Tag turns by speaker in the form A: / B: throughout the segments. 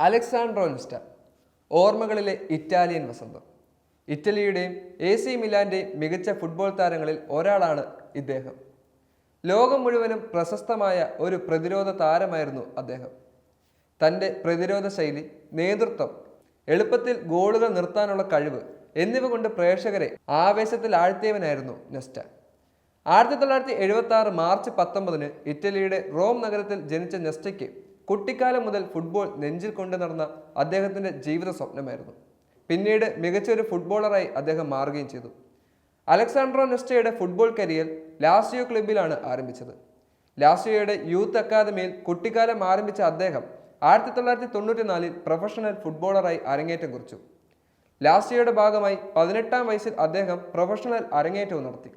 A: Alejandro നിസ്റ്റ ഓർമ്മകളിലെ Italian വസന്തം. ഇറ്റലിയുടെയും A C മിലാന്റെയും മികച്ച football താരങ്ങളിൽ ഒരാളാണ് ഇദ്ദേഹം. ലോകം മുഴുവനും പ്രശസ്തമായ ഒരു പ്രതിരോധ താരമായിരുന്നു അദ്ദേഹം. തന്റെ പ്രതിരോധ ശൈലി നേതൃത്വം എളുപ്പത്തിൽ ഗോളുകൾ നിർത്താനുള്ള കഴിവ് എന്നിവ കൊണ്ട് പ്രേക്ഷകരെ ആവേശത്തിൽ ആഴ്ത്തിയവനായിരുന്നു നെസ്റ്റ. ആയിരത്തി തൊള്ളായിരത്തി എഴുപത്തി ആറ് മാർച്ച് പത്തൊമ്പതിന് ഇറ്റലിയുടെ റോം നഗരത്തിൽ ജനിച്ച നെസ്റ്റയ്ക്ക് കുട്ടിക്കാലം മുതൽ ഫുട്ബോൾ നെഞ്ചിൽ കൊണ്ടു നടന്ന അദ്ദേഹത്തിന്റെ ജീവിത സ്വപ്നമായിരുന്നു. പിന്നീട് മികച്ച ഒരു ഫുട്ബോളറായി അദ്ദേഹം മാറുകയും ചെയ്തു. അലക്സാണ്ട്രോ നെസ്റ്റയുടെ ഫുട്ബോൾ കരിയർ ലാസിയോ ക്ലബിലാണ് ആരംഭിച്ചത്. ലാസിയോയുടെ യൂത്ത് അക്കാദമിയിൽ കുട്ടിക്കാലം ആരംഭിച്ച അദ്ദേഹം ആയിരത്തി തൊള്ളായിരത്തി തൊണ്ണൂറ്റിനാലിൽ പ്രൊഫഷണൽ ഫുട്ബോളറായി അരങ്ങേറ്റം കുറിച്ചു. ലാസിയോയുടെ ഭാഗമായി പതിനെട്ടാം വയസ്സിൽ അദ്ദേഹം പ്രൊഫഷണൽ അരങ്ങേറ്റവും നടത്തി.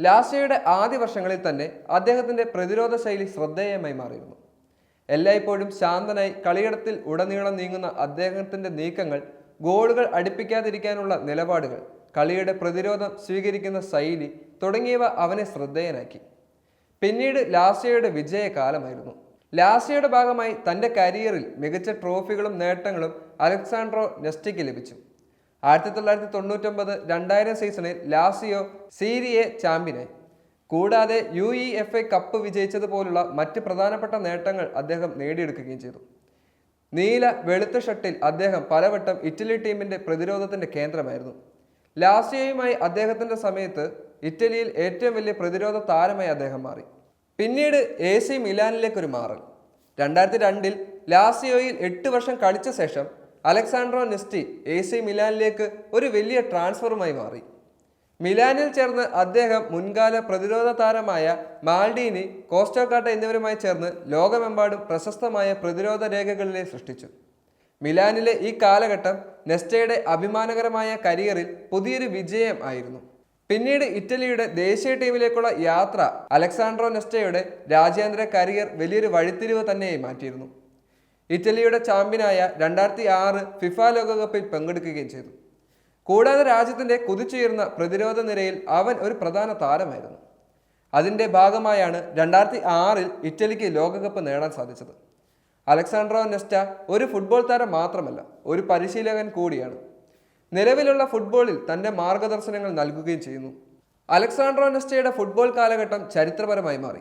A: ലാസിയോയുടെ ആദ്യ വർഷങ്ങളിൽ തന്നെ അദ്ദേഹത്തിന്റെ പ്രതിരോധ ശൈലി ശ്രദ്ധേയമായി മാറിയിരുന്നു. എല്ലായ്പ്പോഴും ശാന്തനായി കളിയിടത്തിൽ ഉടനീളം നീങ്ങുന്ന അദ്ദേഹത്തിന്റെ നീക്കങ്ങൾ ഗോളുകൾ അടുപ്പിക്കാതിരിക്കാനുള്ള നിലപാടുകൾ കളിയുടെ പ്രതിരോധം സ്വീകരിക്കുന്ന ശൈലി തുടങ്ങിയവ അവനെ ശ്രദ്ധേയനാക്കി. പിന്നീട് ലാസിയയുടെ വിജയകാലമായിരുന്നു. ലാസിയയുടെ ഭാഗമായി തന്റെ കരിയറിൽ മികച്ച ട്രോഫികളും നേട്ടങ്ങളും അലക്സാണ്ട്രോ നെസ്റ്റിക്ക് ലഭിച്ചു. ആയിരത്തി തൊള്ളായിരത്തി തൊണ്ണൂറ്റൊമ്പത് രണ്ടായിരം സീസണിൽ ലാസിയോ സീരിയെ ചാമ്പ്യനായി. കൂടാതെ U E F A cup വിജയിച്ചതുപോലുള്ള മറ്റ് പ്രധാനപ്പെട്ട നേട്ടങ്ങൾ അദ്ദേഹം നേടിയെടുക്കുകയും ചെയ്തു. നീല വെളുത്ത ഷട്ടിൽ അദ്ദേഹം പലവട്ടം ഇറ്റലി ടീമിന്റെ പ്രതിരോധത്തിന്റെ കേന്ദ്രമായിരുന്നു. ലാസിയയുമായി അദ്ദേഹത്തിന്റെ സമയത്ത് ഇറ്റലിയിൽ ഏറ്റവും വലിയ പ്രതിരോധ താരമായി അദ്ദേഹം മാറി. പിന്നീട് എ സി മിലാനിലേക്കൊരു മാറൽ. രണ്ടായിരത്തി രണ്ടിൽ ലാസിയോയിൽ എട്ട് വർഷം കളിച്ച ശേഷം അലക്സാണ്ട്രോ നിസ്റ്റി എ സി മിലാനിലേക്ക് ഒരു വലിയ ട്രാൻസ്ഫറുമായി മാറി. മിലാനിൽ ചേർന്ന് അദ്ദേഹം മുൻകാല പ്രതിരോധ താരമായ മാൽഡീനി കോസ്റ്റോക്കാട്ട എന്നിവരുമായി ചേർന്ന് ലോകമെമ്പാടും പ്രശസ്തമായ പ്രതിരോധ രേഖകളിലെ സൃഷ്ടിച്ചു. മിലാനിലെ ഈ കാലഘട്ടം നെസ്റ്റയുടെ അഭിമാനകരമായ കരിയറിൽ പുതിയൊരു വിജയം ആയിരുന്നു. പിന്നീട് ഇറ്റലിയുടെ ദേശീയ ടീമിലേക്കുള്ള യാത്ര അലക്സാണ്ട്രോ നെസ്റ്റയുടെ രാജ്യാന്തര കരിയർ വലിയൊരു വഴിത്തിരിവ് തന്നെ മാറ്റിയിരുന്നു. ഇറ്റലിയുടെ ചാമ്പ്യനായ രണ്ടായിരത്തി ആറ് ഫിഫ ലോകകപ്പിൽ പങ്കെടുക്കുകയും ചെയ്തു. കൂടാതെ രാജ്യത്തിന്റെ കുതിച്ചുയർന്ന പ്രതിരോധ നിരയിൽ അവൻ ഒരു പ്രധാന താരമായിരുന്നു. അതിന്റെ ഭാഗമായാണ് രണ്ടായിരത്തി ആറിൽ ഇറ്റലിക്ക് ലോകകപ്പ് നേടാൻ സാധിച്ചത്. അലക്സാണ്ട്രോ നെസ്റ്റ ഒരു ഫുട്ബോൾ താരം മാത്രമല്ല ഒരു പരിശീലകൻ കൂടിയാണ്. നിലവിലുള്ള ഫുട്ബോളിൽ തന്റെ മാർഗദർശനങ്ങൾ നൽകുകയും ചെയ്യുന്നു. അലക്സാണ്ട്രോ നെസ്റ്റയുടെ ഫുട്ബോൾ കാലഘട്ടം ചരിത്രപരമായി മാറി.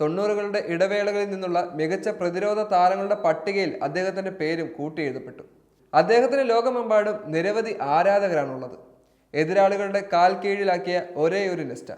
A: തൊണ്ണൂറുകളുടെ ഇടവേളകളിൽ നിന്നുള്ള മികച്ച പ്രതിരോധ താരങ്ങളുടെ പട്ടികയിൽ അദ്ദേഹത്തിന്റെ പേരും കൂട്ടിയെഴുതപ്പെട്ടു. അദ്ദേഹത്തിന് ലോകമെമ്പാടും നിരവധി ആരാധകരാണുള്ളത്. എതിരാളികളുടെ കാൽ കീഴിലാക്കിയ ഒരേ ഒരു നെസ്റ്റ